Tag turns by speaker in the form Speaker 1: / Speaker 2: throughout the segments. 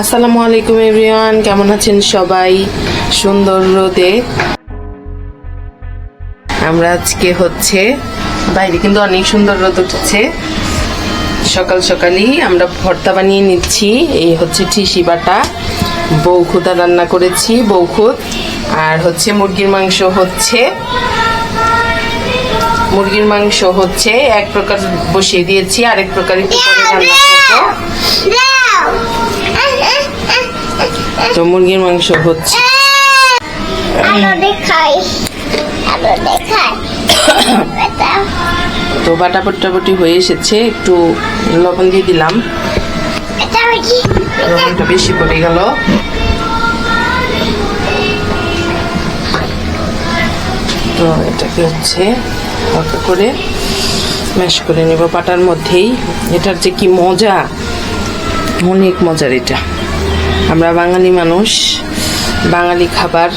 Speaker 1: আসসালামু আলাইকুম এভরিওয়ান কেমন আছেন সবাই? সুন্দর রোদে। আমরা আজকে হচ্ছে বাইরে কিন্তু অনেক সুন্দর রোদ উঠেছে সকাল সকালই আমরা ভর্তা বানিয়ে নিচ্ছি এই হচ্ছে ঠিসি বাটা বৌখুদা রান্না করেছি বৌখুদ আর হচ্ছে মুরগির মাংস হচ্ছে মুরগির মাংস হচ্ছে এক প্রকার বসিয়ে দিয়েছি আরেক প্রকার একটু পরে রান্না করব তো মুরগির মাংস হচ্ছে তো বাটা পটাপটি হয়ে এসেছে একটু লবণ দিয়ে দিলাম। লবণটা বেশি পড়ে গেল। তো এটাকে হচ্ছে হালকা করে ম্যাশ করে নেব পাটার মধ্যেই। এটার যে কি মজা অনেক মজার এটা। আমরা বাঙালি মানুষ বাঙালি খাবার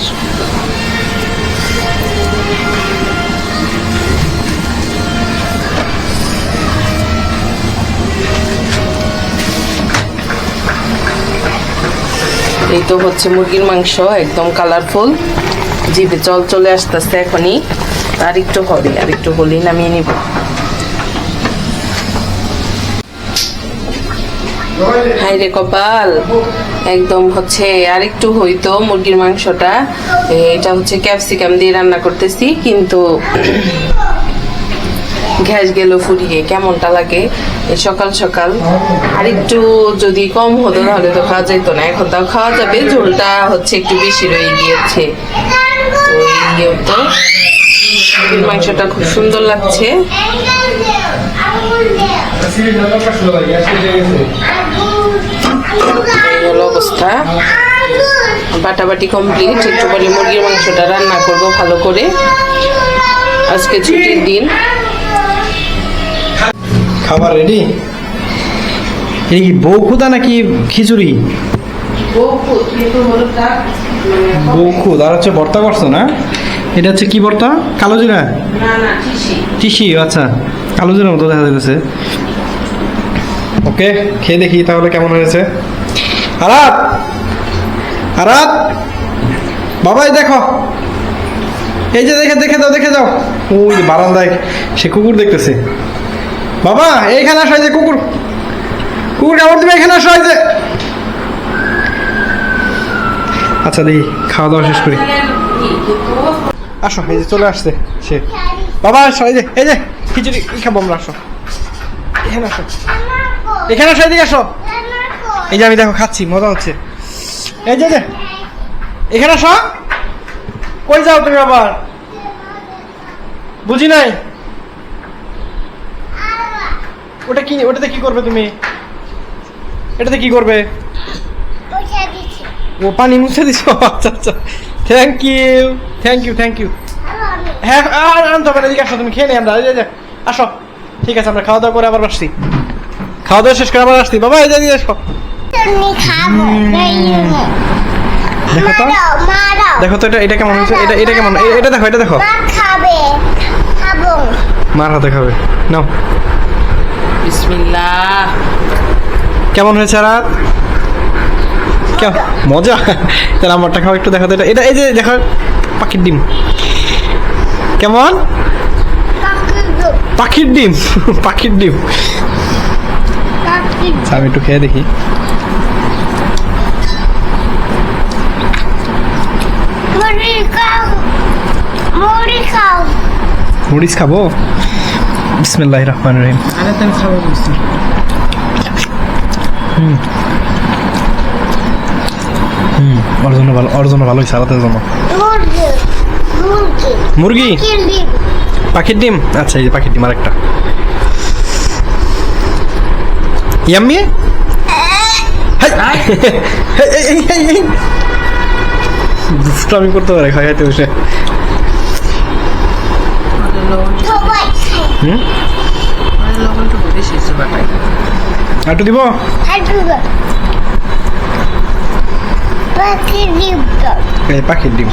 Speaker 1: এই তো হচ্ছে মুরগির মাংস একদম কালারফুল জিভে জল চলে আসতেছে এখনই। আর একটু হবে আর একটু হলেই নামিয়ে নিব। হাই রে কপাল। একদম হচ্ছে আর একটু হইতো মুরগির মাংসটা। এটা হচ্ছে ক্যাপসিকাম দিয়ে রান্না করতেছি, কিন্তু গ্যাস গেল ফুরিয়ে, কেমনটা লাগে? সকাল সকাল। আর একটু যদি কম হতো তাহলে তো খাওয়া যেত না। এখন তাও খাওয়া যাবে, ঝোলটা হচ্ছে একটু বেশি রয়ে গিয়েছে। তো মাংসটা খুব সুন্দর লাগছে। অবস্থা। বাটাবাটি কমপ্লিট একটু পরে মুরগির মাংসটা রান্না করব ভালো করে। আজকে ছুটির দিন।
Speaker 2: খাবার রেডি এই কি বৌখুদা নাকি খিচুড়ি? বৌখুদ আর হচ্ছে ভর্তা করছ না? এটা হচ্ছে কি ভর্তা? কালো জিরা? টিসি আচ্ছা। কালো জিরার মতো দেখা যাচ্ছে ওকে খেয়ে দেখি তাহলে কেমন হয়েছে। আরাত! আরাত! বাবাই দেখো। এই যে দেখে দেখে দাও দেখে যাও ওই বারান্দায় সে কুকুর দেখতেছে। বাবা, এইখানে আসো এই যে কুকুর। কুকুর কামড় দিবে এখানে আসো এই যে। আচ্ছা দেখি, খাওয়া দাওয়া শেষ করি। আসো, এই যে চলে আসছে সে। বাবা, আসো, এই যে এই যে, খিচুড়ি খাব আমরা, আসো। এখানে আসো। এখানে আসো, এদিকে আসো। এই যে আমি দেখো, খাচ্ছি, মজা হচ্ছে। এই যে। এখানে আসো। কই যাও তুমি আবার? বুঝি নাই? ওটা কি ওটাতে কি করবে তুমি? এটাতে কি করবে? ও পানি মুছে দিছো? আচ্ছা আচ্ছা। Thank you thank you thank you হ্যাঁ আর আনতে হবে এদিকে আসো তুমি খেয়ে নিই আমরা আসো। ঠিক আছে আমরা খাওয়া দাওয়া করে আবার আসছি। খাওয়া দাওয়া শেষ করে আবার আসছি। বাবা এই যে এদিকে আসো। দেখো তো। দেখো তো এটা এটা কেমন হয়েছে এটা এটা কেমন? এটা দেখো এটা দেখো।
Speaker 3: খাবে। খাব।
Speaker 2: মার হাতে খাবে। নাও।
Speaker 1: বিসমিল্লাহ।
Speaker 2: কেমন হয়েছে রাত মজা। তাহলে আমারটা খাও একটু দেখো এটা। এটা এই যে দেখো পাখির ডিম। কেমন? পাখির ডিম। পাখির ডিম। আচ্ছা, আমি একটু খেয়ে দেখি। মরিচ খাব? বিসমিল্লাহ রহমান রহিম।
Speaker 1: খাব
Speaker 2: হুম। ওর জন্য ভালো ওর জন্য ভালোই সারাতের জন্য।
Speaker 3: মুরগি?
Speaker 2: পাখির ডিম? আচ্ছা এই যে পাখির ডিম আরেকটা। ইয়াম্মি। দুষ্টামি করতে পারে খাইতে বসে। হুম? একটু দিব?
Speaker 3: হাঁটুব পাখি ডিম
Speaker 2: এই পাখির ডিম।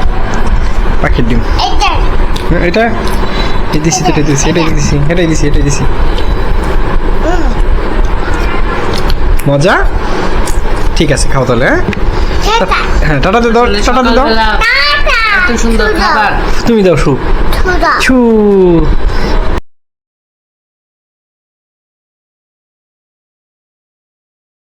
Speaker 2: পাখির ডিম।
Speaker 3: এটা
Speaker 2: হ্যাঁ, এটা দিছি দিছি দিছি দিছি মজা? ঠিক আছে খাও তাহলে হ্যাঁ?
Speaker 3: টাটা
Speaker 2: হ্যাঁ দাও টাটা দিয়ে দাও।
Speaker 1: এত সুন্দর খাবার।
Speaker 2: তুমি দাও সু
Speaker 3: ছুদা
Speaker 2: ছু